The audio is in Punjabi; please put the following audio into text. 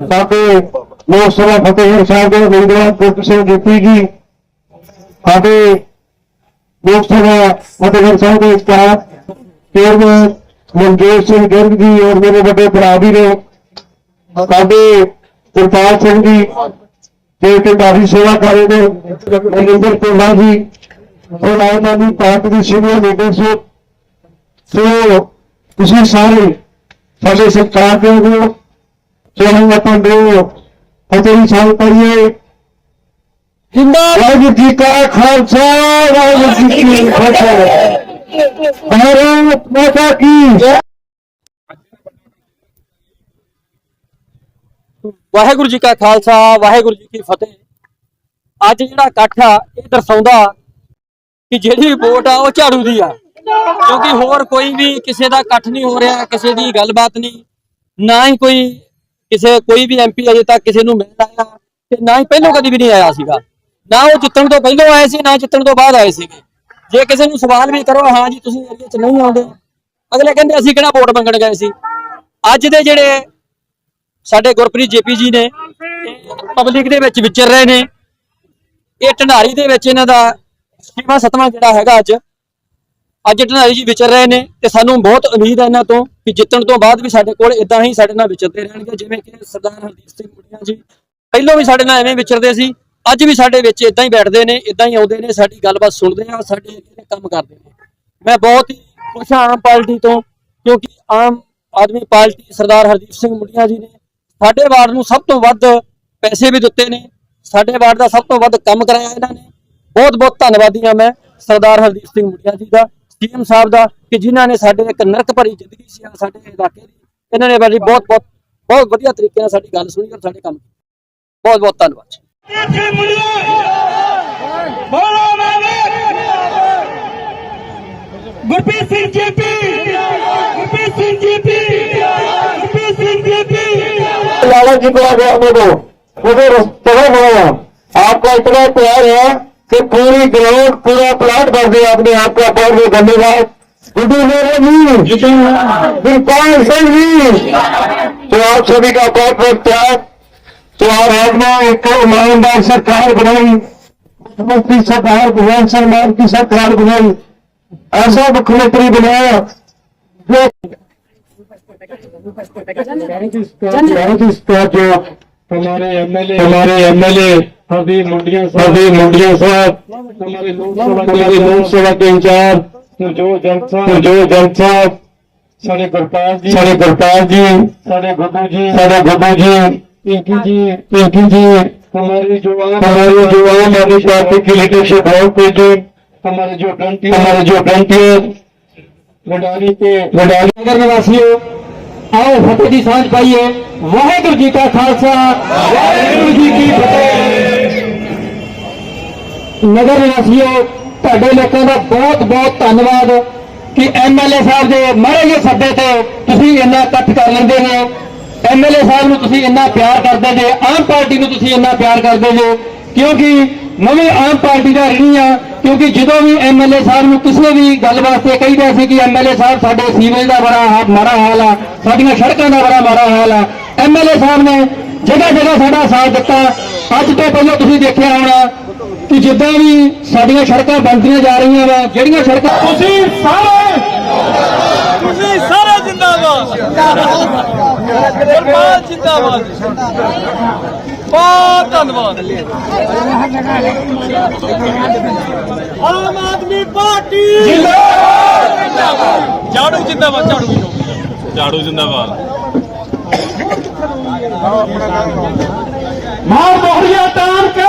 ਸਾਡੇ ਲੋਕ ਸਭਾ ਫਤਿਹਗੜ੍ਹ ਸਾਹਿਬ ਦੇ ਉਮੀਦਵਾਰ ਗੁਰਪ੍ਰੀਤ ਸਿੰਘ ਗਿੱਪੀ ਜੀ, ਸਾਡੇ ਲੋਕ ਸਭਾ ਫਤਿਹਗੜ੍ਹ ਸਾਹਿਬ ਦੇ ਸਟਾਫ ਚੇਅਰਮੈਨ ਮਨਜੋਤ ਸਿੰਘ ਗਿਰਗ ਜੀ ਔਰ ਮੇਰੇ ਵੱਡੇ ਭਰਾ ਵੀ ਨੇ। ਸਾਡੇ ਗੁਰਪਾਲ ਸਿੰਘ ਜੀ, ਜੋ ਕਿ ਕਾਫੀ ਸੇਵਾ ਕਰ ਰਹੇ ਨੇ। ਮਨਿੰਦਰ ਕੋਲਾ ਜੀ ਔਰ ਆਮ ਆਦਮੀ ਪਾਰਟੀ ਦੀ ਸੀਨੀਅਰ ਲੀਡਰਸ਼ਿਪ ਸੋ ਤੁਸੀਂ ਸਾਰੇ ਸਾਡੇ ਸਰਕਾਰ ਦੇ ਚਾਹੇ ਆਪਾਂ ਦੋ ਫਤਿਹ ਸਾਹਿਬ ਪੜੀਏ ਵਾਹਿਗੁਰੂ ਜੀ ਕਾ ਖਾਲਸਾ ਵਾਹਿਗੁਰੂ ਜੀ ਕੀ ਫਤਿਹ। ਭਾਰਤ ਮਾਤਾ ਕੀ ਵਾਹਿਗੁਰੂ ਜੀ ਕਾ ਖਾਲਸਾ ਵਾਹਿਗੁਰੂ ਜੀ ਕੀ ਫਤਿਹ। ਅੱਜ ਜਿਹੜਾ ਇਕੱਠ ਆ ਇਹ ਦਰਸਾਉਂਦਾ ਕਿ ਜਿਹੜੀ ਵੋਟ ਆ ਉਹ ਝਾੜੂ ਦੀ ਆ। ਕਿਉਂਕਿ ਹੋਰ ਕੋਈ ਵੀ ਕਿਸੇ ਦਾ ਇਕੱਠ ਨਹੀਂ ਹੋ ਰਿਹਾ ਕਿਸੇ ਦੀ ਗੱਲਬਾਤ ਨਹੀਂ। ਨਾ ਹੀ ਕੋਈ ਕਿਸੇ, ਕੋਈ ਵੀ ਐਮਪੀ ਅਜੇ ਤੱਕ ਕਿਸੇ ਨੂੰ ਮਿਲ ਆਇਆ ਤੇ ਨਾ ਹੀ ਪਹਿਲੋਂ ਕਦੀ ਵੀ ਨਹੀਂ ਆਇਆ ਸੀਗਾ। ਨਾ ਉਹ ਜਿੱਤਣ ਤੋਂ ਪਹਿਲੋਂ ਆਏ ਸੀ, ਨਾ ਜਿੱਤਣ ਤੋਂ ਬਾਅਦ ਆਏ ਸੀਗੇ। ਜੇ ਕਿਸੇ ਨੂੰ ਸਵਾਲ ਵੀ ਕਰੋ, ਹਾਂ ਜੀ, ਤੁਸੀਂ ਏਰੀਆ 'ਚ ਨਹੀਂ ਆਉਂਦੇ। ਅਗਲੇ ਕਹਿੰਦੇ, ਅਸੀਂ ਕਿਹੜਾ ਵੋਟ ਮੰਗਣ ਗਏ ਸੀ? ਅੱਜ ਦੇ ਜਿਹੜੇ ਸਾਡੇ ਗੁਰਪ੍ਰੀਤ ਜੇਪੀ ਜੀ ਨੇ ਪਬਲਿਕ ਦੇ ਵਿੱਚ ਵਿਚਰ ਰਹੇ ਨੇ। ਇਹ ਢੰਡਾਰੀ ਦੇ ਵਿੱਚ ਇਹਨਾਂ ਦਾ ਛੇਵਾਂ, ਸੱਤਵਾਂ ਜਿਹੜਾ ਹੈਗਾ ਅੱਜ ਅੱਜ ਢੰਡਾਰੀ ਜੀ ਵਿਚਰ ਰਹੇ ਨੇ ਤੇ ਸਾਨੂੰ ਬਹੁਤ ਉਮੀਦ ਹੈ ਇਹਨਾਂ ਤੋਂ ਕਿ ਜਿੱਤਣ ਤੋਂ ਬਾਅਦ ਵੀ ਸਾਡੇ ਕੋਲ ਇਦਾਂ ਹੀ ਸਾਡੇ ਨਾਲ ਵਿਚਰਦੇ ਰਹਿਣਗੇ, ਜਿਵੇਂ ਕਿ ਸਰਦਾਰ ਹਰਦੀਪ ਸਿੰਘ ਮੁੰਡਿਆ ਜੀ। ਪਹਿਲਾਂ ਵੀ ਸਾਡੇ ਨਾਲ ਐਵੇਂ ਵਿਚਰਦੇ ਸੀ, ਅੱਜ ਵੀ ਸਾਡੇ ਵਿੱਚ ਇਦਾਂ ਹੀ ਬੈਠਦੇ ਨੇ ਇਦਾਂ ਹੀ ਆਉਂਦੇ ਨੇ, ਸਾਡੀ ਗੱਲਬਾਤ ਸੁਣਦੇ ਆ, ਸਾਡੇ ਅੱਗੇ ਕੰਮ ਕਰਦੇ ਨੇ। ਮੈਂ ਬਹੁਤ ਹੀ ਖੁਸ਼ ਹਾਂ ਆਮ ਪਾਰਟੀ ਤੋਂ, ਕਿਉਂਕਿ ਆਮ ਆਦਮੀ ਪਾਰਟੀ ਸਰਦਾਰ ਹਰਦੀਪ ਸਿੰਘ ਮੁੰਡਿਆ ਜੀ ਨੇ ਸਾਡੇ ਵਾਰਡ ਨੂੰ ਸਭ ਤੋਂ ਵੱਧ ਪੈਸੇ ਵੀ ਦਿੱਤੇ ਨੇ, ਸਾਡੇ ਵਾਰਡ ਦਾ ਸਭ ਤੋਂ ਵੱਧ ਕੰਮ ਕਰਾਇਆ ਇਹਨਾਂ ਨੇ। ਬਹੁਤ ਬਹੁਤ ਧੰਨਵਾਦੀ ਹਾਂ ਮੈਂ ਸਰਦਾਰ ਹਰਦੀਪ ਸਿੰਘ ਮੁੰਡਿਆ ਜੀ ਦਾ। ਸੀਐਮ ਸਾਹਿਬ ਦਾ ਕਿ ਜਿਨ੍ਹਾਂ ਨੇ ਸਾਡੇ ਇੱਕ ਨਰਕ ਭਰੀ ਜ਼ਿੰਦਗੀ ਸੀ ਆ ਸਾਡੇ ਇਲਾਕੇ ਦੀ ਇਹਨਾਂ ਨੇ ਬੜੀ ਬਹੁਤ ਬਹੁਤ ਬਹੁਤ ਵਧੀਆ ਤਰੀਕੇ ਨਾਲ ਸਾਡੀ ਗੱਲ ਸੁਣੀ ਔਰ ਸਾਡੇ ਕੰਮ ਕੀਤੇ ਬਹੁਤ ਬਹੁਤ ਧੰਨਵਾਦ ਬੋਲੋ Gurpreet Singh GP Gurpreet Singh GP Gurpreet Singh GP लालच जी को आ गया वो मुझे तगड़ बनाया आपका इतना प्यार है कि पूरी ग्राउंड पूरा प्लाट भर दिया धन्यवाद। गुड्डू मेरे जी गुरपाल सिंह जी तो आप सभी का बहुत बहुत प्यार तो आप आपने एक ईमानदार सरकार बनाई। मुख्यमंत्री सरकार भगवान सलमान की सरकार बनाई। ऐसा मुख्यमंत्री बनाया जो जो हमारे एमएलए हमारे एमएलए हरदीप मुंडिया हरदीप मुंडिया साहब हमारे लोक सेवा के इंचार्ज नवजोत जंग साहब नवजोत जंग साहब साढ़े गुरपाल जी साढ़े गुरपाल जी साढ़े गुड्डू जी साढ़े गुड्डू जी पिंकी जी पिंकी जी हमारी जो हमारी जो आम आदमी पार्टी की लीडरशिप है पेटी हमारे जो फ्रंटियर हमारे जो फ्रंटियर वडाली के वडाली नगर निवासियों आओ फतेह की सांझ पाइए वाहेगुरु जी का खालसा वाहेगुरु जी की फतेह ਨਗਰ ਨਿਵਾਸੀਓ, ਤੁਹਾਡੇ ਲੋਕਾਂ ਦਾ ਬਹੁਤ ਬਹੁਤ ਧੰਨਵਾਦ ਕਿ ਐਮਐਲਏ ਸਾਹਿਬ ਦੇ ਮਾਰੇ ਜਿਹੇ ਸੱਦੇ ਤੇ ਤੁਸੀਂ ਇੰਨਾ ਇਕੱਠ ਕਰ ਲੈਂਦੇ ਨੇ ਐਮਐਲਏ ਸਾਹਿਬ ਨੂੰ ਤੁਸੀਂ ਇੰਨਾ ਪਿਆਰ ਕਰਦੇ ਜੇ, ਆਮ ਪਾਰਟੀ ਨੂੰ ਤੁਸੀਂ ਇੰਨਾ ਪਿਆਰ ਕਰਦੇ ਜੇ, ਕਿਉਂਕਿ ਮੈਂ ਵੀ ਆਮ ਪਾਰਟੀ ਦਾ ਰਣੀ ਆ, ਕਿਉਂਕਿ ਜਦੋਂ ਵੀ ਐਮਐਲਏ ਸਾਹਿਬ ਨੂੰ ਕਿਸੇ ਵੀ ਗੱਲ ਵਾਸਤੇ ਕਹੀਦਾ ਸੀ ਕਿ ਐਮਐਲਏ ਸਾਹਿਬ ਸਾਡੇ ਸੀਵਰੇਜ ਦਾ ਬੜਾ ਹਾ- ਮਾੜਾ ਹਾਲ ਆ, ਸਾਡੀਆਂ ਸੜਕਾਂ ਦਾ ਬੜਾ ਮਾੜਾ ਹਾਲ ਆ ਐਮਐਲਏ ਸਾਹਿਬ ਨੇ ਜਗ੍ਹਾ ਜਗ੍ਹਾ ਸਾਡਾ ਸਾਥ ਦਿੱਤਾ ਅੱਜ ਤੋਂ ਪਹਿਲਾਂ ਤੁਸੀਂ ਦੇਖਿਆ ਹੋਣਾ ਕਿ ਜਿੱਦਾਂ ਵੀ ਸਾਡੀਆਂ ਸੜਕਾਂ ਬਣਦੀਆਂ ਜਾ ਰਹੀਆਂ ਵਾ ਜਿਹੜੀਆਂ ਸੜਕਾਂ ਤੁਸੀਂ ਸਾਰੇ ਤੁਸੀਂ ਸਾਰੇ ਜਿੰਦਾਬਾਦ। ਗੁਰਪਾਲ ਜਿੰਦਾਬਾਦ। ਬਹੁਤ ਧੰਨਵਾਦ। ਆਮ ਆਦਮੀ ਪਾਰਟੀ। ਜਿੰਦਾਬਾਦ। ਝਾੜੂ ਜਿੰਦਾਬਾਦ ਝਾੜੂ ਝਾੜੂ ਜਿੰਦਾਬਾਦ। ਮਾਰ ਦੋਹਰੀਆਂ ਤਾਨ ਕੇ